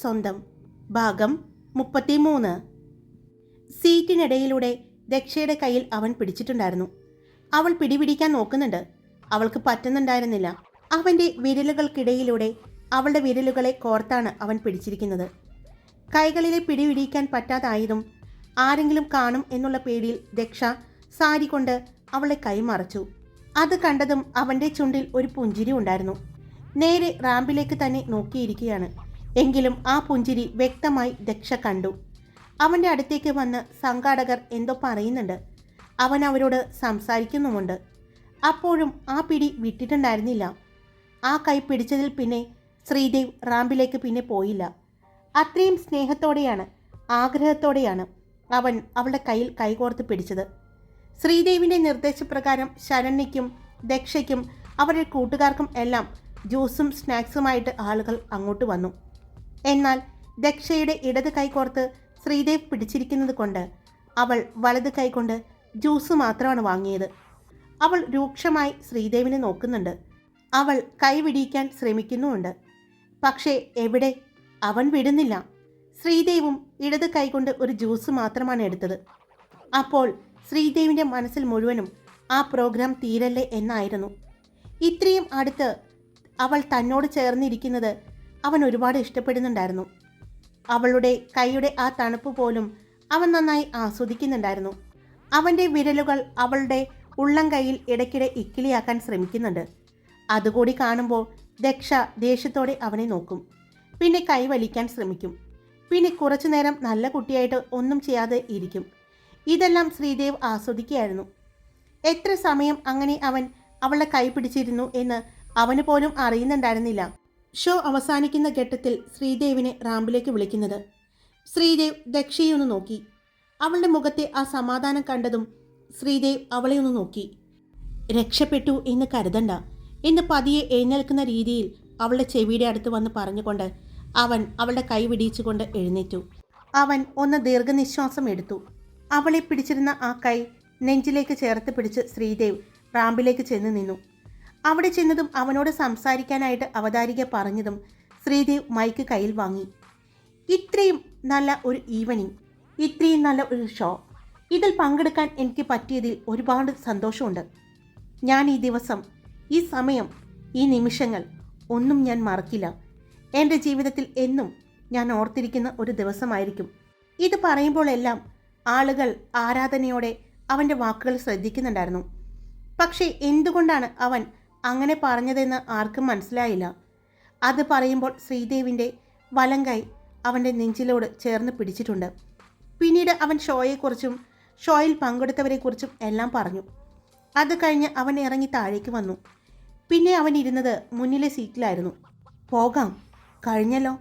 സ്വന്തം. ഭാഗം മുപ്പത്തിമൂന്ന്. സീറ്റിനിടയിലൂടെ ദക്ഷയുടെ കയ്യിൽ അവൻ പിടിച്ചിട്ടുണ്ടായിരുന്നു. അവൾ പിടിപിടിക്കാൻ നോക്കുന്നുണ്ട്. അവൾക്ക് പറ്റുന്നുണ്ടായിരുന്നില്ല. അവന്റെ വിരലുകൾക്കിടയിലൂടെ അവളുടെ വിരലുകളെ കോർത്താണ് അവൻ പിടിച്ചിരിക്കുന്നത്. കൈകളിലെ പിടിപിടിക്കാൻ പറ്റാതായതും ആരെങ്കിലും കാണും എന്നുള്ള പേടിയിൽ ദക്ഷ സാരി കൊണ്ട് അവളെ കൈമറച്ചു അത് കണ്ടതും അവന്റെ ചുണ്ടിൽ ഒരു പുഞ്ചിരി ഉണ്ടായിരുന്നു. നേരെ റാമ്പിലേക്ക് തന്നെ നോക്കിയിരിക്കുകയാണ്. എങ്കിലും ആ പുഞ്ചിരി വ്യക്തമായി ദക്ഷ കണ്ടു. അവന്റെ അടുത്തേക്ക് വന്ന് സംഘാടകർ എന്തോ പറയുന്നുണ്ട്. അവൻ അവരോട് സംസാരിക്കുന്നുമുണ്ട്. അപ്പോഴും ആ പിടി വിട്ടിട്ടുണ്ടായിരുന്നില്ല. ആ കൈ പിടിച്ചതിൽ പിന്നെ ശ്രീദേവ് റാമ്പിലേക്ക് പിന്നെ പോയില്ല. അത്രയും സ്നേഹത്തോടെയാണ് ആഗ്രഹത്തോടെയാണ് അവൻ അവളുടെ കയ്യിൽ കൈകോർത്ത് പിടിച്ചത്. ശ്രീദേവിന്റെ നിർദ്ദേശപ്രകാരം ശരണ്യയ്ക്കും ദക്ഷയ്ക്കും അവരുടെ കൂട്ടുകാർക്കും എല്ലാം ജ്യൂസും സ്നാക്സുമായിട്ട് ആളുകൾ അങ്ങോട്ട് വന്നു. എന്നാൽ ദക്ഷയുടെ ഇടത് കൈകോർത്ത് ശ്രീദേവ് പിടിച്ചിരിക്കുന്നത് കൊണ്ട് അവൾ വലത് കൈകൊണ്ട് ജ്യൂസ് മാത്രമാണ് വാങ്ങിയത്. അവൾ രൂക്ഷമായി ശ്രീദേവിനെ നോക്കുന്നുണ്ട്. അവൾ കൈവിടിയിക്കാൻ ശ്രമിക്കുന്നുമുണ്ട്. പക്ഷേ എവിടെ? അവൻ വിടുന്നില്ല. ശ്രീദേവും ഇടത് കൈകൊണ്ട് ഒരു ജ്യൂസ് മാത്രമാണ് എടുത്തത്. അപ്പോൾ ശ്രീദേവിന്റെ മനസ്സിൽ മുഴുവനും ആ പ്രോഗ്രാം തീരല്ലേ എന്നായിരുന്നു. ഇത്രയും അടുത്ത് അവൾ തന്നോട് ചേർന്നിരിക്കുന്നത് അവൻ ഒരുപാട് ഇഷ്ടപ്പെടുന്നുണ്ടായിരുന്നു. അവളുടെ കൈയുടെ ആ തണുപ്പ് പോലും അവൻ നന്നായി ആസ്വദിക്കുന്നുണ്ടായിരുന്നു. അവന്റെ വിരലുകൾ അവളുടെ ഉള്ളം കൈയിൽ ഇടയ്ക്കിടെ ഇക്കിളിയാക്കാൻ ശ്രമിക്കുന്നുണ്ട്. അതുകൂടി കാണുമ്പോൾ ദക്ഷ ദേഷ്യത്തോടെ അവനെ നോക്കും. പിന്നെ കൈ വലിക്കാൻ ശ്രമിക്കും. പിന്നെ കുറച്ചു നേരം നല്ല കുട്ടിയായിട്ട് ഒന്നും ചെയ്യാതെ ഇരിക്കും. ഇതെല്ലാം ശ്രീദേവ് ആസ്വദിക്കുകയായിരുന്നു. എത്ര സമയം അങ്ങനെ അവൻ അവളെ കൈ പിടിച്ചിരുന്നു എന്ന് അവന് പോലും അറിയുന്നുണ്ടായിരുന്നില്ല. ഷോ അവസാനിക്കുന്ന ഘട്ടത്തിൽ ശ്രീദേവിനെ റാമ്പിലേക്ക് വിളിക്കുന്നത്. ശ്രീദേവ് ദക്ഷയെ ഒന്ന് നോക്കി. അവളുടെ മുഖത്തെ ആ സമാധാനം കണ്ടതും ശ്രീദേവ് അവളെ ഒന്ന് നോക്കി. രക്ഷപ്പെട്ടു എന്ന് കരുതണ്ട എന്ന് പതിയെ എഴുന്നേൽക്കുന്ന രീതിയിൽ അവളുടെ ചെവിയുടെ അടുത്ത് വന്ന് പറഞ്ഞുകൊണ്ട് അവൻ അവളുടെ കൈ വിടിയിച്ചുകൊണ്ട് എഴുന്നേറ്റു. അവൻ ഒന്ന് ദീർഘനിശ്വാസം എടുത്തു. അവളെ പിടിച്ചിരുന്ന ആ കൈ നെഞ്ചിലേക്ക് ചേർത്ത് പിടിച്ച് ശ്രീദേവ് റാമ്പിലേക്ക് ചെന്ന് നിന്നു. അവിടെ ചെന്നതും അവനോട് സംസാരിക്കാനായിട്ട് അവതാരിക പറഞ്ഞതും ശ്രീദേവ് മൈക്ക് കയ്യിൽ വാങ്ങി. ഇത്രയും നല്ല ഒരു ഈവനിങ് ഇത്രയും നല്ല ഒരു ഷോ ഇതിൽ പങ്കെടുക്കാൻ എനിക്ക് പറ്റിയതിൽ ഒരുപാട് സന്തോഷമുണ്ട്. ഞാൻ ഈ ദിവസം ഈ സമയം ഈ നിമിഷങ്ങൾ ഒന്നും ഞാൻ മറക്കില്ല. എന്റെ ജീവിതത്തിൽ എന്നും ഞാൻ ഓർത്തിരിക്കുന്ന ഒരു ദിവസമായിരിക്കും. ഇത് പറയുമ്പോഴെല്ലാം ആളുകൾ ആരാധനയോടെ അവന്റെ വാക്കുകൾ ശ്രദ്ധിക്കുന്നുണ്ടായിരുന്നു. പക്ഷേ എന്തുകൊണ്ടാണ് അവൻ അങ്ങനെ പറഞ്ഞതെന്ന് ആർക്കും മനസ്സിലായില്ല. അത് പറയുമ്പോൾ ശ്രീദേവിന്റെ വലങ്കൈ അവന്റെ നെഞ്ചിലോട് ചേർന്ന് പിടിച്ചിട്ടുണ്ട്. പിന്നീട് അവൻ ഷോയെക്കുറിച്ചും ഷോയിൽ പങ്കെടുത്തവരെക്കുറിച്ചും എല്ലാം പറഞ്ഞു. അത് കഴിഞ്ഞ് അവൻ ഇറങ്ങി താഴേക്ക് വന്നു. പിന്നെ അവൻ ഇരുന്നത് മുന്നിലെ സീറ്റിലായിരുന്നു. പോകാം. കഴിഞ്ഞല്ലോ.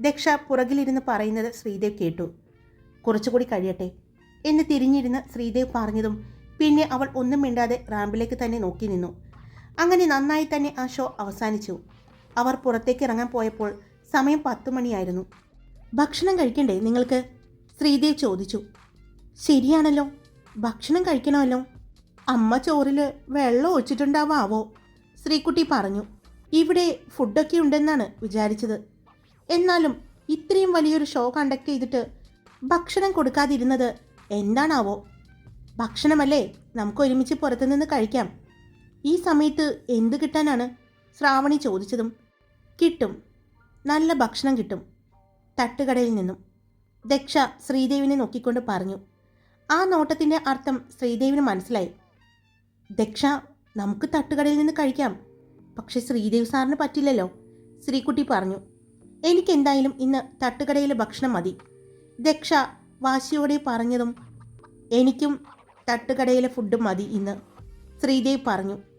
ദക്ഷ പുറകിലിരുന്ന് പറയുന്നത് ശ്രീദേവ് കേട്ടു. കുറച്ചുകൂടി കഴിയട്ടെ എന്ന് തിരിഞ്ഞിരുന്ന് ശ്രീദേവ് പറഞ്ഞതും പിന്നെ അവൾ ഒന്നും മിണ്ടാതെ റാമ്പിലേക്ക് തന്നെ നോക്കി നിന്നു. അങ്ങനെ നന്നായി തന്നെ ആ ഷോ അവസാനിച്ചു. അവർ പുറത്തേക്ക് ഇറങ്ങാൻ പോയപ്പോൾ സമയം പത്തു മണിയായിരുന്നു. ഭക്ഷണം കഴിക്കണ്ടേ നിങ്ങൾക്ക്? ശ്രീദേവ് ചോദിച്ചു. ശരിയാണല്ലോ. ഭക്ഷണം കഴിക്കണമല്ലോ. അമ്മ ചോറിൽ വെള്ളം ഒഴിച്ചിട്ടുണ്ടാവാവോ? ശ്രീകുട്ടി പറഞ്ഞു. ഇവിടെ ഫുഡൊക്കെ ഉണ്ടെന്നാണ് വിചാരിച്ചത്. എന്നാലും ഇത്രയും വലിയൊരു ഷോ കണ്ടക്ട് ചെയ്തിട്ട് ഭക്ഷണം കൊടുക്കാതിരുന്നത് എന്താണാവോ? ഭക്ഷണമല്ലേ? നമുക്ക് ഒരുമിച്ച് പുറത്തുനിന്ന് കഴിക്കാം. ഈ സമയത്ത് എന്ത് കിട്ടാനാണ്? ശ്രാവണി ചോദിച്ചതും കിട്ടും. നല്ല ഭക്ഷണം കിട്ടും. തട്ടുകടയിൽ നിന്നും. ദക്ഷ ശ്രീദേവിനെ നോക്കിക്കൊണ്ട് പറഞ്ഞു. ആ നോട്ടത്തിന്റെ അർത്ഥം ശ്രീദേവിന് മനസ്സിലായി. ദക്ഷ നമുക്ക് തട്ടുകടയിൽ നിന്ന് കഴിക്കാം. പക്ഷെ ശ്രീദേവ് സാറിന് പറ്റില്ലല്ലോ. ശ്രീകുട്ടി പറഞ്ഞു. എനിക്കെന്തായാലും ഇന്ന് തട്ടുകടയിലെ ഭക്ഷണം മതി. ദക്ഷ വാശിയോടെ പറഞ്ഞതും എനിക്കും തട്ടുകടയിലെ ഫുഡ് മതി ഇന്ന്. ശ്രീദേവ് പറഞ്ഞു.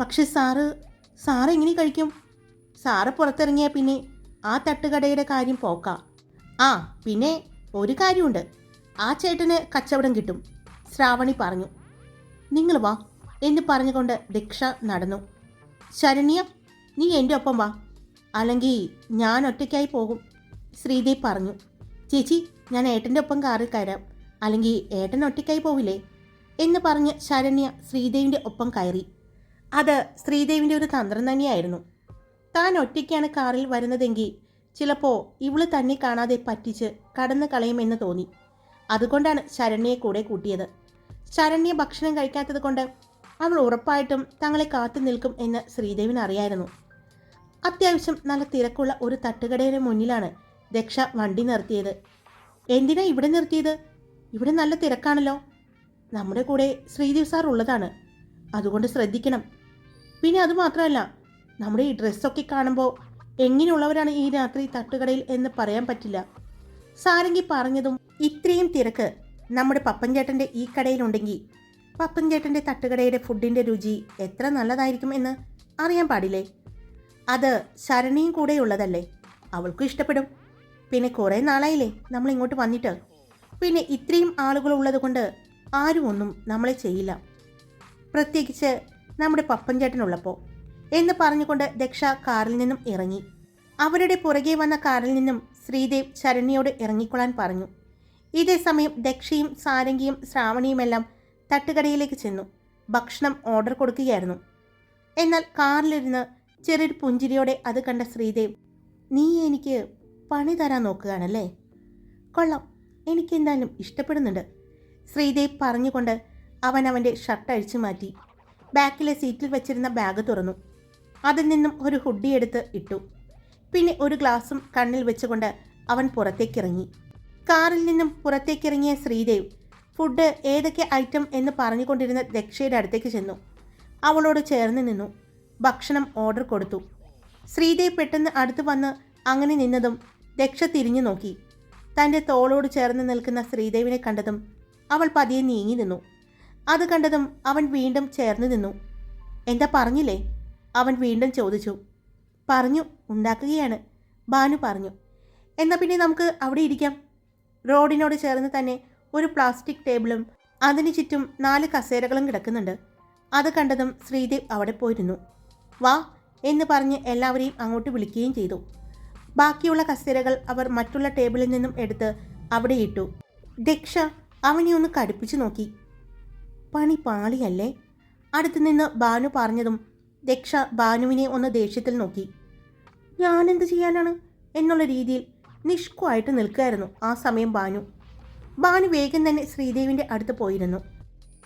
പക്ഷെ സാറ് സാറ് എങ്ങനെ കഴിക്കും? സാറ് പുറത്തിറങ്ങിയാൽ പിന്നെ ആ തട്ടുകടയുടെ കാര്യം പോക്കാം. ആ പിന്നെ ഒരു കാര്യമുണ്ട്. ആ ചേട്ടന് കച്ചവടം കിട്ടും. ശ്രാവണി പറഞ്ഞു. നിങ്ങൾ വാ എന്ന് പറഞ്ഞുകൊണ്ട് ദക്ഷ നടന്നു. ശരണ്യ നീ എന്റെ ഒപ്പം വാ. അല്ലെങ്കിൽ ഞാൻ ഒറ്റയ്ക്കായി പോകും. ശ്രീദേവ് പറഞ്ഞു. ചേച്ചി ഞാൻ ഏട്ടന്റെ ഒപ്പം കാറിൽ കയറാം. അല്ലെങ്കിൽ ഏട്ടൻ ഒറ്റയ്ക്കായി പോവില്ലേ? എന്ന് പറഞ്ഞ് ശരണ്യ ശ്രീദേവിന്റെ ഒപ്പം കയറി. അത് ശ്രീദേവിന്റെ ഒരു തന്ത്രം തന്നെയായിരുന്നു. താൻ ഒറ്റയ്ക്കാണ് കാറിൽ വരുന്നതെങ്കിൽ ചിലപ്പോൾ ഇവൾ തന്നെ കാണാതെ പറ്റിച്ച് കടന്നു കളയുമെന്ന് തോന്നി. അതുകൊണ്ടാണ് ശരണ്യെ കൂടെ കൂട്ടിയത്. ശരണ്യ ഭക്ഷണം കഴിക്കാത്തത് കൊണ്ട് അവൾ ഉറപ്പായിട്ടും തങ്ങളെ കാത്തു നിൽക്കും എന്ന് ശ്രീദേവിന് അറിയായിരുന്നു. അത്യാവശ്യം നല്ല തിരക്കുള്ള ഒരു തട്ടുകടയുടെ മുന്നിലാണ് ദക്ഷ വണ്ടി നിർത്തിയത്. എന്തിനാ ഇവിടെ നിർത്തിയത്? ഇവിടെ നല്ല തിരക്കാണല്ലോ. നമ്മുടെ കൂടെ ശ്രീദേവ് സാർ ഉള്ളതാണ്. അതുകൊണ്ട് ശ്രദ്ധിക്കണം. പിന്നെ അതുമാത്രമല്ല നമ്മുടെ ഈ ഡ്രസ്സൊക്കെ കാണുമ്പോൾ എങ്ങനെയുള്ളവരാണ് ഈ രാത്രി തട്ടുകടയിൽ എന്ന് പറയാൻ പറ്റില്ല. സാരംഗി പറഞ്ഞതും ഇത്രയും തിരക്ക് നമ്മുടെ പപ്പൻചേട്ടന്റെ ഈ കടയിലുണ്ടെങ്കിൽ പപ്പൻചേട്ടന്റെ തട്ടുകടയുടെ ഫുഡിന്റെ രുചി എത്ര നല്ലതായിരിക്കും എന്ന് അറിയാൻ പാടില്ലേ? അത് ശരണിയും കൂടെയുള്ളതല്ലേ അവൾക്കും ഇഷ്ടപ്പെടും. പിന്നെ കുറേ നാളായില്ലേ നമ്മൾ ഇങ്ങോട്ട് വന്നിട്ട്. പിന്നെ ഇത്രയും ആളുകൾ ഉള്ളത് കൊണ്ട് ആരും ഒന്നും നമ്മളെ ചെയ്യില്ല. പ്രത്യേകിച്ച് നമ്മുടെ പപ്പൻചേട്ടനുള്ളപ്പോൾ എന്ന് പറഞ്ഞുകൊണ്ട് ദക്ഷ കാറിൽ നിന്നും ഇറങ്ങി. അവരുടെ പുറകെ വന്ന കാറിൽ നിന്നും ശ്രീദേവ് ശരണ്യയോട് ഇറങ്ങിക്കൊള്ളാൻ പറഞ്ഞു. ഇതേ സമയം ദക്ഷയും സാരംഗിയും ശ്രാവണിയുമെല്ലാം തട്ടുകടയിലേക്ക് ചെന്നു. ഭക്ഷണം ഓർഡർ കൊടുക്കുകയായിരുന്നു. എന്നാൽ കാറിലിരുന്ന് ചെറിയൊരു പുഞ്ചിരിയോടെ അത് കണ്ട ശ്രീദേവ് നീ എനിക്ക് പണി തരാൻ നോക്കുകയാണല്ലേ? കൊള്ളാം എനിക്കെന്തായാലും ഇഷ്ടപ്പെടുന്നുണ്ട്. ശ്രീദേവ് പറഞ്ഞുകൊണ്ട് അവൻ അവന്റെ ഷർട്ട് അഴിച്ചു മാറ്റി. ബാക്കിലെ സീറ്റിൽ വെച്ചിരുന്ന ബാഗ് തുറന്നു. അതിൽ നിന്നും ഒരു ഹുഡി എടുത്ത് ഇട്ടു. പിന്നെ ഒരു ഗ്ലാസും കണ്ണിൽ വെച്ചുകൊണ്ട് അവൻ പുറത്തേക്കിറങ്ങി. കാറിൽ നിന്നും പുറത്തേക്കിറങ്ങിയ ശ്രീദേവ് ഫുഡ് ഏതൊക്കെ ഐറ്റം എന്ന് പറഞ്ഞുകൊണ്ടിരുന്ന ദക്ഷയുടെ അടുത്തേക്ക് ചെന്നു. അവളോട് ചേർന്ന് നിന്നു. ഭക്ഷണം ഓർഡർ കൊടുത്തു. ശ്രീദേവ് പെട്ടെന്ന് അടുത്ത് വന്ന് അങ്ങനെ നിന്നതും ദക്ഷ തിരിഞ്ഞു നോക്കി. തന്റെ തോളോട് ചേർന്ന് നിൽക്കുന്ന ശ്രീദേവിനെ കണ്ടതും അവൾ പതിയെ നീങ്ങി നിന്നു. അത് കണ്ടതും അവൻ വീണ്ടും ചേർന്ന് നിന്നു. എന്താ പറഞ്ഞില്ലേ? അവൻ വീണ്ടും ചോദിച്ചു. പറഞ്ഞു ഉണ്ടാക്കുകയാണ്. ഭാനു പറഞ്ഞു. എന്നാൽ പിന്നെ നമുക്ക് അവിടെ ഇരിക്കാം. റോഡിനോട് ചേർന്ന് തന്നെ ഒരു പ്ലാസ്റ്റിക് ടേബിളും അതിന് ചുറ്റും നാല് കസേരകളും കിടക്കുന്നുണ്ട്. അത് കണ്ടതും ശ്രീദേവ് അവിടെ പോയിരുന്നു. വാ എന്ന് പറഞ്ഞ് എല്ലാവരെയും അങ്ങോട്ട് വിളിക്കുകയും ചെയ്തു. ബാക്കിയുള്ള കസേരകൾ അവർ മറ്റുള്ള ടേബിളിൽ നിന്നും എടുത്ത് അവിടെ ഇട്ടു. ദക്ഷ അവനെ ഒന്ന് കടുപ്പിച്ചു നോക്കി. പണി പാളിയല്ലേ? അടുത്തു നിന്ന് ബാനു പറഞ്ഞതും ദക്ഷ ബാനുവിനെ ഒന്ന് ദേഷ്യത്തിൽ നോക്കി. ഞാനെന്ത് ചെയ്യാനാണ്? എന്നുള്ള രീതിയിൽ നിഷ്കുവായിട്ട് നിൽക്കുകയായിരുന്നു ആ സമയം ബാനു. ബാനു വേഗം തന്നെ ശ്രീദേവിന്റെ അടുത്ത് പോയിരുന്നു.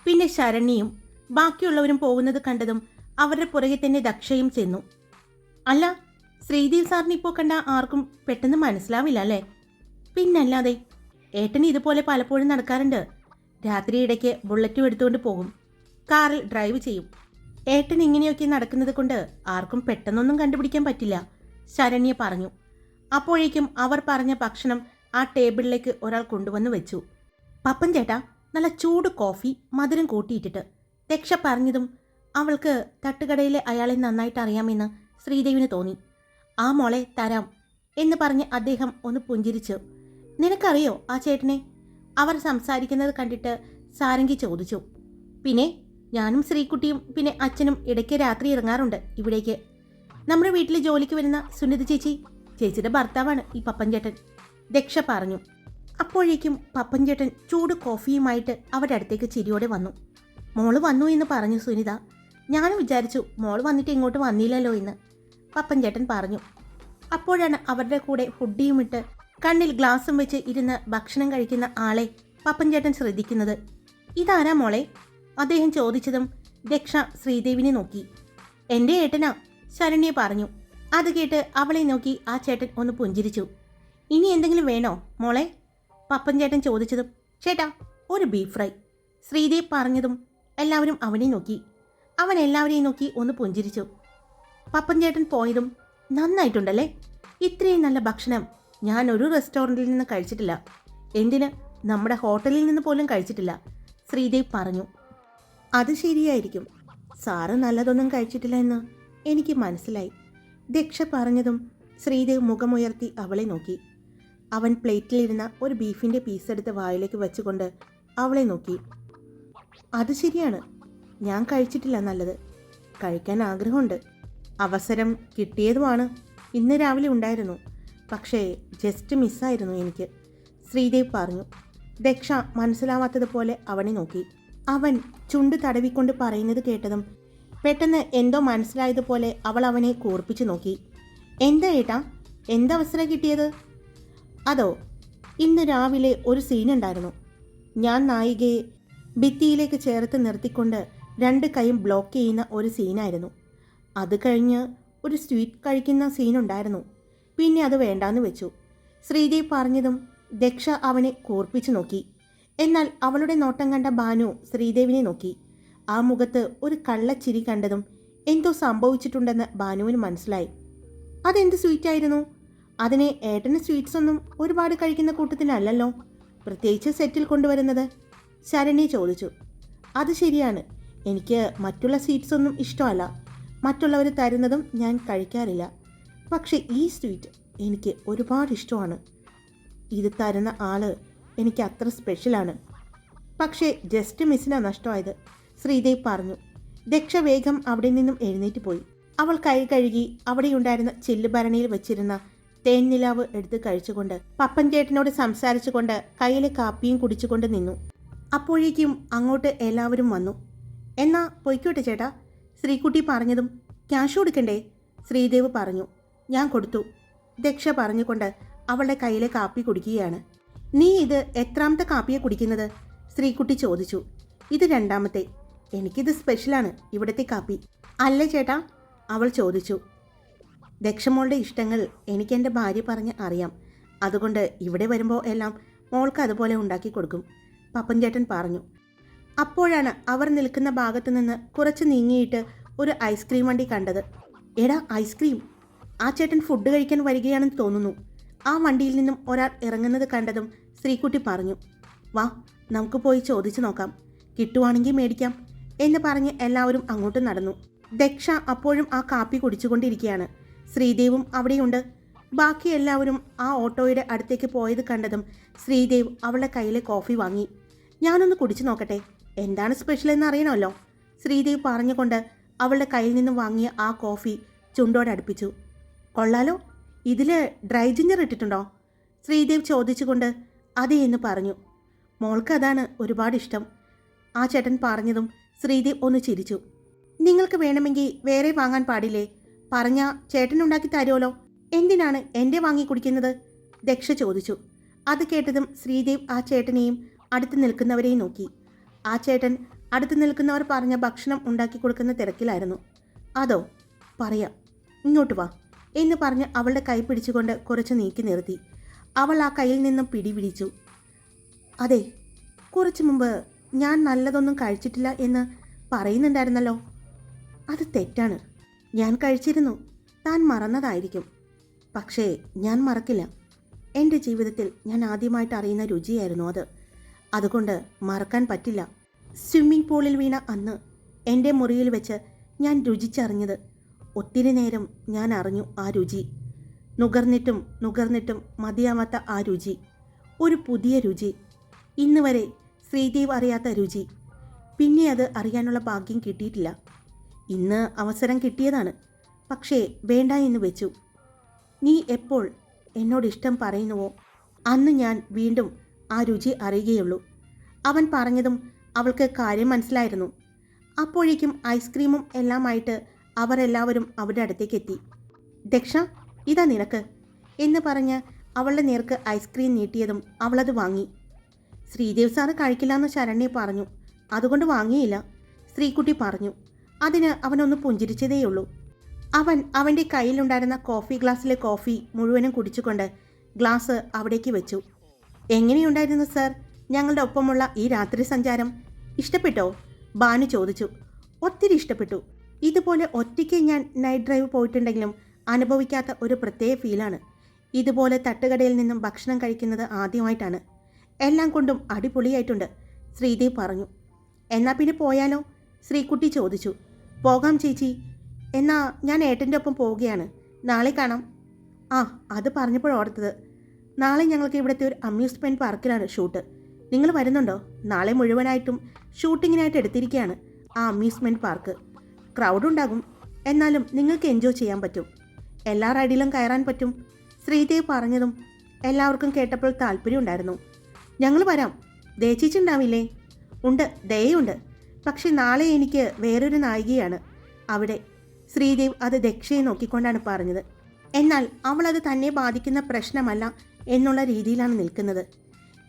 പിന്നെ ശരണ്യയും ബാക്കിയുള്ളവരും പോകുന്നത് കണ്ടതും അവരുടെ പുറകെ തന്നെ ദക്ഷയും ചെന്നു. അല്ല ശ്രീദേവ് സാറിന് ഇപ്പോൾ കണ്ട ആർക്കും പെട്ടെന്ന് മനസ്സിലാവില്ല അല്ലേ? പിന്നല്ലാതെ ഏട്ടന് ഇതുപോലെ പലപ്പോഴും നടക്കാറുണ്ട്. രാത്രി ഇടയ്ക്ക് ബുള്ളറ്റും എടുത്തുകൊണ്ട് പോകും. കാറിൽ ഡ്രൈവ് ചെയ്യും. ഏട്ടൻ ഇങ്ങനെയൊക്കെ നടക്കുന്നത് കൊണ്ട് ആർക്കും പെട്ടെന്നൊന്നും കണ്ടുപിടിക്കാൻ പറ്റില്ല ശരണ്യ പറഞ്ഞു. അപ്പോഴേക്കും അവർ പറഞ്ഞ ഭക്ഷണം ആ ടേബിളിലേക്ക് ഒരാൾ കൊണ്ടുവന്ന് വെച്ചു. പപ്പൻ ചേട്ടാ നല്ല ചൂട് കോഫി മധുരം കൂട്ടിയിട്ടിട്ട് രക്ഷ പറഞ്ഞതും അവൾക്ക് തട്ടുകടയിലെ അയാളെ നന്നായിട്ട് അറിയാമെന്ന് ശ്രീദേവിന് തോന്നി. ആ മോളെ തരാം എന്ന് പറഞ്ഞ് അദ്ദേഹം ഒന്ന് പുഞ്ചിരിച്ചു. നിനക്കറിയോ ആ ചേട്ടനെ? അവർ സംസാരിക്കുന്നത് കണ്ടിട്ട് സാരംഗി ചോദിച്ചു. പിന്നെ ഞാനും ശ്രീകുട്ടിയും പിന്നെ അച്ഛനും ഇടയ്ക്ക് രാത്രി ഇറങ്ങാറുണ്ട് ഇവിടേക്ക്. നമ്മുടെ വീട്ടിൽ ജോലിക്ക് വരുന്ന സുനിത ചേച്ചി ചേച്ചിയുടെ ഭർത്താവാണ് ഈ പപ്പൻചേട്ടൻ ദക്ഷ പറഞ്ഞു. അപ്പോഴേക്കും പപ്പൻചേട്ടൻ ചൂട് കോഫിയുമായിട്ട് അവരുടെ അടുത്തേക്ക് ചിരിയോടെ വന്നു. മോൾ വന്നു എന്ന് പറഞ്ഞു സുനിത. ഞാനും വിചാരിച്ചു മോൾ വന്നിട്ട് ഇങ്ങോട്ട് വന്നില്ലല്ലോ എന്ന് പപ്പൻചേട്ടൻ പറഞ്ഞു. അപ്പോഴാണ് അവരുടെ കൂടെ ഹുഡിയും ഇട്ട് കണ്ണിൽ ഗ്ലാസും വെച്ച് ഇരുന്ന് ഭക്ഷണം കഴിക്കുന്ന ആളെ പപ്പൻചേട്ടൻ ശ്രദ്ധിക്കുന്നത്. ഇതാരാ മോളെ? അദ്ദേഹം ചോദിച്ചതും ദക്ഷ ശ്രീദേവിനെ നോക്കി. എന്റെ ഏട്ടനാ ശരണ്യെ പറഞ്ഞു. അത് കേട്ട് അവളെ നോക്കി ആ ചേട്ടൻ ഒന്ന് പുഞ്ചിരിച്ചു. ഇനി എന്തെങ്കിലും വേണോ മോളെ? പപ്പൻ ചേട്ടൻ ചോദിച്ചതും ചേട്ടാ ഒരു ബീഫ് ഫ്രൈ. ശ്രീദേവ് പറഞ്ഞതും എല്ലാവരും അവനെ നോക്കി. അവൻ എല്ലാവരെയും നോക്കി ഒന്ന് പുഞ്ചിരിച്ചു. പപ്പൻ ചേട്ടൻ പോയതും നന്നായിട്ടുണ്ടല്ലേ? ഇത്രയും നല്ല ഭക്ഷണം ഞാൻ ഒരു റെസ്റ്റോറന്റിൽ നിന്ന് കഴിച്ചിട്ടില്ല. എന്തിന്? നമ്മുടെ ഹോട്ടലിൽ നിന്ന് പോലും കഴിച്ചിട്ടില്ല. ശ്രീദേവ് പറഞ്ഞു. അത് ശരിയായിരിക്കും. സാറ് നല്ലതൊന്നും കഴിച്ചിട്ടില്ല എന്ന് എനിക്ക് മനസ്സിലായി. ദക്ഷ പറഞ്ഞതും ശ്രീദേവ് മുഖമുയർത്തി അവളെ നോക്കി. അവൻ പ്ലേറ്റിലിരുന്ന ഒരു ബീഫിന്റെ പീസ് എടുത്ത് വായിലേക്ക് വെച്ചുകൊണ്ട് അവളെ നോക്കി. അത് ശരിയാണ്. ഞാൻ കഴിച്ചിട്ടില്ല നല്ലത്. കഴിക്കാൻ ആഗ്രഹമുണ്ട്. അവസരം കിട്ടിയതുമാണ്. ഇന്ന് രാവിലെ ഉണ്ടായിരുന്നു. പക്ഷേ ജസ്റ്റ് മിസ്സായിരുന്നു എനിക്ക്. ശ്രീദേവ് പറഞ്ഞു ദക്ഷ മനസ്സിലാവാത്തതുപോലെ അവനെ നോക്കി. അവൻ ചുണ്ട് തടവിക്കൊണ്ട് പറയുന്നത് കേട്ടതും പെട്ടെന്ന് എന്തോ മനസ്സിലായതുപോലെ അവൾ അവനെ കൂർപ്പിച്ചു നോക്കി. എന്താ ഏട്ടാ? എന്തവസരം കിട്ടിയത്? അതോ ഇന്ന് രാവിലെ ഒരു സീനുണ്ടായിരുന്നു ഞാൻ നായികയെ ഭിത്തിയിലേക്ക് ചേർത്ത് നിർത്തിക്കൊണ്ട് രണ്ട് കൈയും ബ്ലോക്ക് ചെയ്യുന്ന ഒരു സീനായിരുന്നു അത് കഴിഞ്ഞ് ഒരു സ്വീറ്റ് കഴിക്കുന്ന സീനുണ്ടായിരുന്നു പിന്നെ അത് വേണ്ടാന്ന് വെച്ചു. ശ്രീദേവ് പറഞ്ഞതും ദക്ഷ അവനെ കൂർപ്പിച്ചു നോക്കി. എന്നാൽ അവളുടെ നോട്ടം കണ്ട ഭാനു ശ്രീദേവിനെ നോക്കി. ആ മുഖത്ത് ഒരു കള്ളച്ചിരി കണ്ടതും എന്തോ സംഭവിച്ചിട്ടുണ്ടെന്ന് ഭാനുവിന് മനസ്സിലായി. അതെന്ത് സ്വീറ്റായിരുന്നു അതിനെ ഏട്ടന് സ്വീറ്റ്സ് ഒന്നും ഒരുപാട് കഴിക്കുന്ന കൂട്ടത്തിലല്ലല്ലോ. പ്രത്യേകിച്ച് സെറ്റിൽ കൊണ്ടുവരുന്നത്? ശരണി ചോദിച്ചു. അത് ശരിയാണ്. എനിക്ക് മറ്റുള്ള സ്വീറ്റ്സ് ഒന്നും ഇഷ്ടമല്ല. മറ്റുള്ളവർ തരുന്നതും ഞാൻ കഴിക്കാറില്ല. പക്ഷേ ഈ സ്വീറ്റ് എനിക്ക് ഒരുപാട് ഇഷ്ടമാണ്. ഇത് തരുന്ന ആൾ എനിക്ക് അത്ര സ്പെഷ്യലാണ്. പക്ഷേ ജസ്റ്റ് മിസ്സിനാണ് നഷ്ടമായത്. ശ്രീദേവ് പറഞ്ഞു ദക്ഷ വേഗം അവിടെ നിന്നും എഴുന്നേറ്റ് പോയി. അവൾ കൈ കഴുകി അവിടെയുണ്ടായിരുന്ന ചില്ലുഭരണിയിൽ വെച്ചിരുന്ന തേൻനിലാവ് എടുത്ത് കഴിച്ചുകൊണ്ട് പപ്പൻ ചേട്ടനോട് സംസാരിച്ചുകൊണ്ട് കയ്യിലെ കാപ്പിയും കുടിച്ചുകൊണ്ട് നിന്നു. അപ്പോഴേക്കും അങ്ങോട്ട് എല്ലാവരും വന്നു. എന്നാ പൊയ്ക്കോട്ടെ ചേട്ടാ ശ്രീകുട്ടി പറഞ്ഞതും ക്യാഷ് കൊടുക്കണ്ടേ? ശ്രീദേവ് പറഞ്ഞു. ഞാൻ കൊടുത്തു. ദക്ഷ പറഞ്ഞുകൊണ്ട് അവളുടെ കയ്യിലെ കാപ്പി കുടിക്കുകയാണ്. നീ ഇത് എത്രാമത്തെ കാപ്പിയെ കുടിക്കുന്നത്? ശ്രീകുട്ടി ചോദിച്ചു. ഇത് രണ്ടാമത്തെ. എനിക്കിത് സ്പെഷ്യലാണ് ഇവിടുത്തെ കാപ്പി. അല്ലേ ചേട്ടാ അവൾ ചോദിച്ചു. ദക്ഷമോളുടെ ഇഷ്ടങ്ങൾ എനിക്ക് എന്റെ ഭാര്യ പറഞ്ഞ് അറിയാം. അതുകൊണ്ട് ഇവിടെ വരുമ്പോൾ എല്ലാം മോൾക്ക് അതുപോലെ ഉണ്ടാക്കി കൊടുക്കും പപ്പൻ ചേട്ടൻ പറഞ്ഞു. അപ്പോഴാണ് അവർ നിൽക്കുന്ന ഭാഗത്തു നിന്ന് കുറച്ച് നീങ്ങിയിട്ട് ഒരു ഐസ്ക്രീം വണ്ടി കണ്ടത്. എടാ ഐസ്ക്രീം! ആ ചേട്ടൻ ഫുഡ് കഴിക്കാൻ വരികയാണെന്ന് തോന്നുന്നു. ആ വണ്ടിയിൽ നിന്നും ഒരാൾ ഇറങ്ങുന്നത് കണ്ടതും ശ്രീകുട്ടി പറഞ്ഞു വാ നമുക്ക് പോയി ചോദിച്ചു നോക്കാം. കിട്ടുവാണെങ്കിൽ മേടിക്കാം എന്ന് പറഞ്ഞ് എല്ലാവരും അങ്ങോട്ട് നടന്നു. ദക്ഷ അപ്പോഴും ആ കാപ്പി കുടിച്ചുകൊണ്ടിരിക്കുകയാണ്. ശ്രീദേവും അവിടെയുണ്ട്. ബാക്കി എല്ലാവരും ആ ഓട്ടോയുടെ അടുത്തേക്ക് പോയത് കണ്ടതും ശ്രീദേവ് അവളുടെ കയ്യിലെ കോഫി വാങ്ങി. ഞാനൊന്ന് കുടിച്ചു നോക്കട്ടെ. എന്താണ് സ്പെഷ്യൽ എന്ന് അറിയണമല്ലോ? ശ്രീദേവ് പറഞ്ഞുകൊണ്ട് അവളുടെ കയ്യിൽ നിന്നും വാങ്ങിയ ആ കോഫി ചുണ്ടോടടുപ്പിച്ചു. കൊള്ളാലോ. ഇതിൽ ഡ്രൈ ജിഞ്ചർ ഇട്ടിട്ടുണ്ടോ? ശ്രീദേവ് ചോദിച്ചുകൊണ്ട് അതെ എന്ന് പറഞ്ഞു. മോൾക്ക് അതാണ് ഒരുപാട് ഇഷ്ടം. ആ ചേട്ടൻ പറഞ്ഞതും ശ്രീദേവ് ഒന്ന് ചിരിച്ചു. നിങ്ങൾക്ക് വേണമെങ്കിൽ വേറെ വാങ്ങാൻ പാടില്ലേ? പറഞ്ഞ ചേട്ടൻ ഉണ്ടാക്കി തരുമല്ലോ. എന്തിനാണ് എന്റെ വാങ്ങി കുടിക്കുന്നത്? ദക്ഷ ചോദിച്ചു. അത് കേട്ടതും ശ്രീദേവ് ആ ചേട്ടനെയും അടുത്ത് നിൽക്കുന്നവരെയും നോക്കി. ആ ചേട്ടൻ അടുത്ത് നിൽക്കുന്നവർ പറഞ്ഞ ഭക്ഷണം ഉണ്ടാക്കി കൊടുക്കുന്ന തിരക്കിലായിരുന്നു. അതോ പറയാം. ഇങ്ങോട്ട് വാ. എന്ന് പറഞ്ഞ് അവളുടെ കൈ പിടിച്ചുകൊണ്ട് കുറച്ച് നീക്കി നിർത്തി. അവൾ ആ കയ്യിൽ നിന്നും പിടിപിടിച്ചു. അതെ കുറച്ച് മുമ്പ് ഞാൻ നല്ലതൊന്നും കഴിച്ചിട്ടില്ല എന്ന് പറയുന്നുണ്ടായിരുന്നല്ലോ. അത് തെറ്റാണ്. ഞാൻ കഴിച്ചിരുന്നു. താൻ മറന്നതായിരിക്കും. പക്ഷേ ഞാൻ മറക്കില്ല. എന്റെ ജീവിതത്തിൽ ഞാൻ ആദ്യമായിട്ട് അറിയുന്ന രുചിയായിരുന്നു അത്. അതുകൊണ്ട് മറക്കാൻ പറ്റില്ല. സ്വിമ്മിംഗ് പൂളിൽ വീണ അന്ന് എന്റെ മുറിയിൽ വെച്ച് ഞാൻ രുചിച്ചറിഞ്ഞത് ഒത്തിരി നേരം ഞാൻ അറിഞ്ഞു ആ രുചി. നുകർന്നിട്ടും നുകർന്നിട്ടും മതിയാവാത്ത ആ രുചി. ഒരു പുതിയ രുചി. ഇന്ന് വരെ ശ്രീദേവ് അറിയാത്ത രുചി. പിന്നെ അത് അറിയാനുള്ള ഭാഗ്യം കിട്ടിയിട്ടില്ല. ഇന്ന് അവസരം കിട്ടിയതാണ്. പക്ഷേ വേണ്ട എന്ന് വെച്ചു. നീ എപ്പോൾ എന്നോട് ഇഷ്ടം പറയുന്നുവോ? അന്ന് ഞാൻ വീണ്ടും ആ രുചി അറിയുകയുള്ളൂ. അവൻ പറഞ്ഞതും അവൾക്ക് കാര്യം മനസ്സിലായിരുന്നു. അപ്പോഴേക്കും ഐസ്ക്രീമും എല്ലാമായിട്ട് അവരെല്ലാവരും അവരുടെ അടുത്തേക്ക് എത്തി. ദക്ഷ ഇതാ നിനക്ക് എന്ന് പറഞ്ഞ് അവളുടെ നേർക്ക് ഐസ്ക്രീം നീട്ടിയതും അവളത് വാങ്ങി. ശ്രീദേവ് സാറ് കഴിക്കില്ലെന്ന് ശരണ്യ പറഞ്ഞു. അതുകൊണ്ട് വാങ്ങിയില്ല ശ്രീകുട്ടി പറഞ്ഞു. അതിന് അവനൊന്ന് പുഞ്ചിരിച്ചതേയുള്ളൂ. അവൻ അവന്റെ കയ്യിലുണ്ടായിരുന്ന കോഫി ഗ്ലാസ്സിലെ കോഫി മുഴുവനും കുടിച്ചുകൊണ്ട് ഗ്ലാസ് അവിടേക്ക് വെച്ചു. എങ്ങനെയുണ്ടായിരുന്നു സർ ഞങ്ങളുടെ ഒപ്പമുള്ള ഈ രാത്രി സഞ്ചാരം ഇഷ്ടപ്പെട്ടോ? ബാനു ചോദിച്ചു. ഒത്തിരി ഇഷ്ടപ്പെട്ടു. ഇതുപോലെ ഒറ്റയ്ക്ക് ഞാൻ നൈറ്റ് ഡ്രൈവ് പോയിട്ടുണ്ടെങ്കിലും അനുഭവിക്കാത്ത ഒരു പ്രത്യേക ഫീലാണ് ഇതുപോലെ തട്ടുകടയിൽ നിന്നും ഭക്ഷണം കഴിക്കുന്നത് ആദ്യമായിട്ടാണ്. എല്ലാം കൊണ്ടും അടിപൊളിയായിട്ടുണ്ട് ശ്രീദേവ് പറഞ്ഞു. എന്നാൽ പിന്നെ പോയാലോ? ശ്രീകുട്ടി ചോദിച്ചു. പോകാം ചേച്ചി. എന്നാ ഞാൻ ഏട്ടന്റെ ഒപ്പം പോവുകയാണ്. നാളെ കാണാം. ആ അത് പറഞ്ഞപ്പോഴോർത്തത് നാളെ ഞങ്ങൾക്ക് ഇവിടുത്തെ ഒരു അമ്യൂസ്മെന്റ് പാർക്കിലാണ് ഷൂട്ട് നിങ്ങൾ വരുന്നുണ്ടോ? നാളെ മുഴുവനായിട്ടും ഷൂട്ടിങ്ങിനായിട്ട് എടുത്തിരിക്കുകയാണ് ആ അമ്യൂസ്മെന്റ് പാർക്ക് ക്രൗഡ് ഉണ്ടാകും. എന്നാലും നിങ്ങൾക്ക് എൻജോയ് ചെയ്യാൻ പറ്റും. എല്ലാ റൈഡിലും കയറാൻ പറ്റും. ശ്രീദേവ് പറഞ്ഞതും എല്ലാവർക്കും കേട്ടപ്പോൾ താല്പര്യമുണ്ടായിരുന്നു ഞങ്ങൾ വരാം. ദേച്ചിച്ചുണ്ടാവില്ലേ ഉണ്ട് ദയുണ്ട് പക്ഷെ നാളെ എനിക്ക് വേറൊരു നായികയാണ്. അവിടെ ശ്രീദേവ് അത് ദക്ഷയെ നോക്കിക്കൊണ്ടാണ് പറഞ്ഞത്. എന്നാൽ അവളത് തന്നെ ബാധിക്കുന്ന പ്രശ്നമല്ല എന്നുള്ള രീതിയിലാണ് നിൽക്കുന്നത്.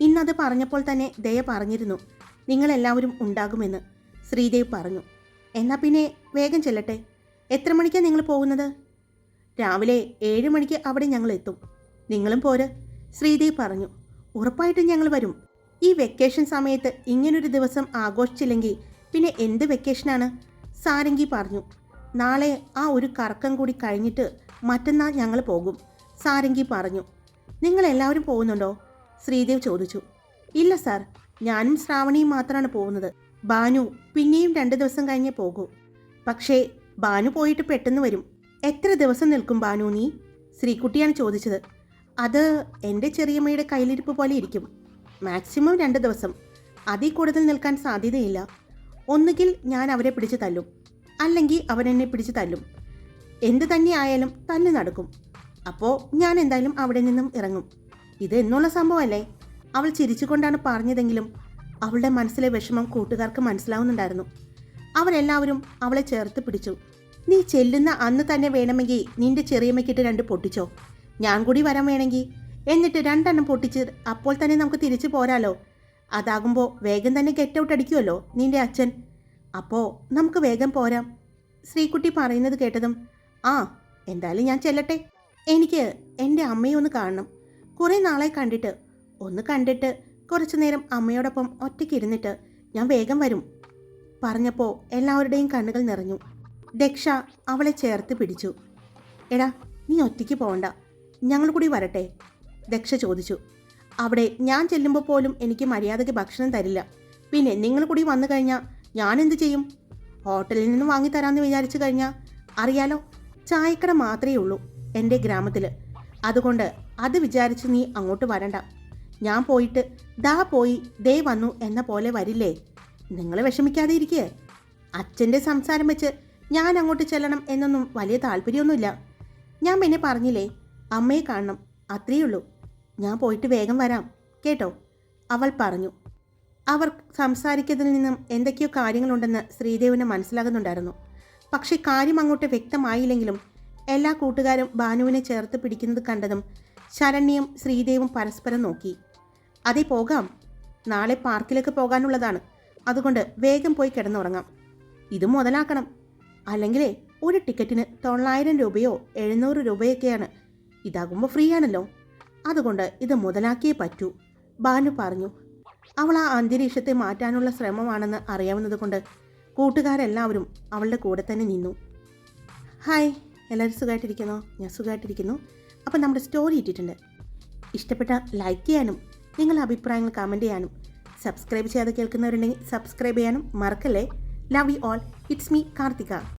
ഇന്നത് പറഞ്ഞപ്പോൾ തന്നെ ദയ പറഞ്ഞിരുന്നു. നിങ്ങളെല്ലാവരും ഉണ്ടാകുമെന്ന് ശ്രീദേവ് പറഞ്ഞു. എന്നാൽ പിന്നെ വേഗം ചെല്ലട്ടെ. എത്ര മണിക്കാണ് നിങ്ങൾ പോകുന്നത്? രാവിലെ ഏഴ് മണിക്ക് അവിടെ ഞങ്ങൾ എത്തും. നിങ്ങളും പോര് ശ്രീദേവി പറഞ്ഞു. ഉറപ്പായിട്ടും ഞങ്ങൾ വരും. ഈ വെക്കേഷൻ സമയത്ത് ഇങ്ങനൊരു ദിവസം ആഘോഷിച്ചില്ലെങ്കിൽ പിന്നെ എന്ത് വെക്കേഷനാണ് സാരംഗി പറഞ്ഞു. നാളെ ആ ഒരു കറക്കം കൂടി കഴിഞ്ഞിട്ട് മറ്റന്നാൾ ഞങ്ങൾ പോകും സാരംഗി പറഞ്ഞു. നിങ്ങൾ എല്ലാവരും പോകുന്നുണ്ടോ? ശ്രീദേവ് ചോദിച്ചു. ഇല്ല സാർ ഞാനും ശ്രാവണിയും മാത്രമാണ് പോകുന്നത്. ബാനു പിന്നെയും രണ്ട് ദിവസം കഴിഞ്ഞേ പോകൂ. പക്ഷേ ബാനു പോയിട്ട് പെട്ടെന്ന് വരും. എത്ര ദിവസം നിൽക്കും ബാനു നീ? ശ്രീകുട്ടിയാണ് ചോദിച്ചത്. അത് എന്റെ ചെറിയമ്മയുടെ കയ്യിലിരിപ്പ് പോലെ ഇരിക്കും. മാക്സിമം രണ്ട് ദിവസം. അതിൽ കൂടുതൽ നിൽക്കാൻ സാധ്യതയില്ല. ഒന്നുകിൽ ഞാൻ അവരെ പിടിച്ച് തല്ലും. അല്ലെങ്കിൽ അവരെന്നെ പിടിച്ച് തല്ലും. എന്ത് തന്നെ ആയാലും തന്നെ നടക്കും. അപ്പോൾ ഞാൻ എന്തായാലും അവിടെ നിന്നും ഇറങ്ങും. ഇത് എന്നുള്ള സംഭവമല്ലേ? അവൾ ചിരിച്ചുകൊണ്ടാണ് പറഞ്ഞതെങ്കിലും അവളുടെ മനസ്സിലെ വിഷമം കൂട്ടുകാർക്ക് മനസ്സിലാവുന്നുണ്ടായിരുന്നു. അവരെല്ലാവരും അവളെ ചേർത്ത് പിടിച്ചു. നീ ചെല്ലുന്ന അന്ന് തന്നെ വേണമെങ്കിൽ നിന്റെ ചെറിയമ്മയ്ക്കിട്ട് രണ്ട് പൊട്ടിച്ചോ. ഞാൻ കൂടി വരാൻ വേണമെങ്കിൽ എന്നിട്ട് രണ്ടെണ്ണം പൊട്ടിച്ച് അപ്പോൾ തന്നെ നമുക്ക് തിരിച്ചു പോരാലോ. അതാകുമ്പോൾ വേഗം തന്നെ ഗെറ്റ് ഔട്ട് അടിക്കുമല്ലോ നിന്റെ അച്ഛൻ. അപ്പോൾ നമുക്ക് വേഗം പോരാം. ശ്രീകുട്ടി പറയുന്നത് കേട്ടതും ആ എന്തായാലും ഞാൻ ചെല്ലട്ടെ. എനിക്ക് എന്റെ അമ്മയെ ഒന്ന് കാണണം. കുറേ നാളെ കണ്ടിട്ട് ഒന്ന് കണ്ടിട്ട് കുറച്ചു നേരം അമ്മയോടൊപ്പം ഒറ്റയ്ക്ക് ഇരുന്നിട്ട് ഞാൻ വേഗം വരും പറഞ്ഞപ്പോൾ എല്ലാവരുടെയും കണ്ണുകൾ നിറഞ്ഞു. ദക്ഷ അവളെ ചേർത്ത് പിടിച്ചു. എടാ നീ ഒറ്റയ്ക്ക് പോകണ്ട ഞങ്ങൾ കൂടി വരട്ടെ? ദക്ഷ ചോദിച്ചു. അവിടെ ഞാൻ ചെല്ലുമ്പോൾ പോലും എനിക്ക് മര്യാദയ്ക്ക് ഭക്ഷണം തരില്ല. പിന്നെ നിങ്ങൾ കൂടി വന്നു കഴിഞ്ഞാൽ ഞാൻ എന്ത് ചെയ്യും? ഹോട്ടലിൽ നിന്ന് വാങ്ങിത്തരാമെന്ന് വിചാരിച്ചു കഴിഞ്ഞാൽ അറിയാലോ ചായക്കട മാത്രമേ ഉള്ളൂ എന്റെ ഗ്രാമത്തിൽ അതുകൊണ്ട് അത് വിചാരിച്ച് നീ അങ്ങോട്ട് വരണ്ട. ഞാൻ പോയിട്ട് ദാ പോയി ദേ വന്നു എന്ന പോലെ വരില്ലേ? നിങ്ങൾ വിഷമിക്കാതെ ഇരിക്കേ. അച്ഛന്റെ സംസാരം വെച്ച് ഞാൻ അങ്ങോട്ട് ചെല്ലണം എന്നൊന്നും വലിയ താല്പര്യമൊന്നുമില്ല. ഞാൻ പിന്നെ പറഞ്ഞില്ലേ അമ്മയെ കാണണം അത്രയേ ഉള്ളൂ. ഞാൻ പോയിട്ട് വേഗം വരാം കേട്ടോ? അവൾ പറഞ്ഞു. അവർ സംസാരിക്കുന്നതിൽ നിന്നും എന്തൊക്കെയോ കാര്യങ്ങളുണ്ടെന്ന് ശ്രീദേവിന് മനസ്സിലാകുന്നുണ്ടായിരുന്നു. പക്ഷേ കാര്യം അങ്ങോട്ട് വ്യക്തമായില്ലെങ്കിലും എല്ലാ കൂട്ടുകാരും ഭാനുവിനെ ചേർത്ത് പിടിക്കുന്നത് കണ്ടതും ശരണ്യയും ശ്രീദേവും പരസ്പരം നോക്കി. അതെ പോകാം. നാളെ പാർക്കിലേക്ക് പോകാനുള്ളതാണ്. അതുകൊണ്ട് വേഗം പോയി കിടന്നുറങ്ങാം. ഇത് മുതലാക്കണം. അല്ലെങ്കിലേ ഒരു ടിക്കറ്റിന് തൊള്ളായിരം രൂപയോ എഴുന്നൂറ് രൂപയൊക്കെയാണ്. ഇതാകുമ്പോൾ ഫ്രീ ആണല്ലോ അതുകൊണ്ട് ഇത് മുതലാക്കിയേ പറ്റൂ. ബാനു പറഞ്ഞു അവൾ ആ അന്തരീക്ഷത്തെ മാറ്റാനുള്ള ശ്രമമാണെന്ന് അറിയാവുന്നതുകൊണ്ട് കൂട്ടുകാരെല്ലാവരും അവളുടെ കൂടെ തന്നെ നിന്നു. ഹായ് എല്ലാവരും സുഖമായിട്ടിരിക്കുന്നോ? ഞാൻ സുഖമായിട്ടിരിക്കുന്നു. അപ്പം നമ്മുടെ സ്റ്റോറി ഇട്ടിട്ടുണ്ട്. ഇഷ്ടപ്പെട്ട ലൈക്ക് ചെയ്യാനും നിങ്ങളുടെ അഭിപ്രായങ്ങൾ കമന്റ് ചെയ്യാനും സബ്സ്ക്രൈബ് ചെയ്യാതെ കേൾക്കുന്നവരുണ്ടെങ്കിൽ സബ്സ്ക്രൈബ് ചെയ്യാനും മറക്കല്ലേ? Love you all it's me Karthika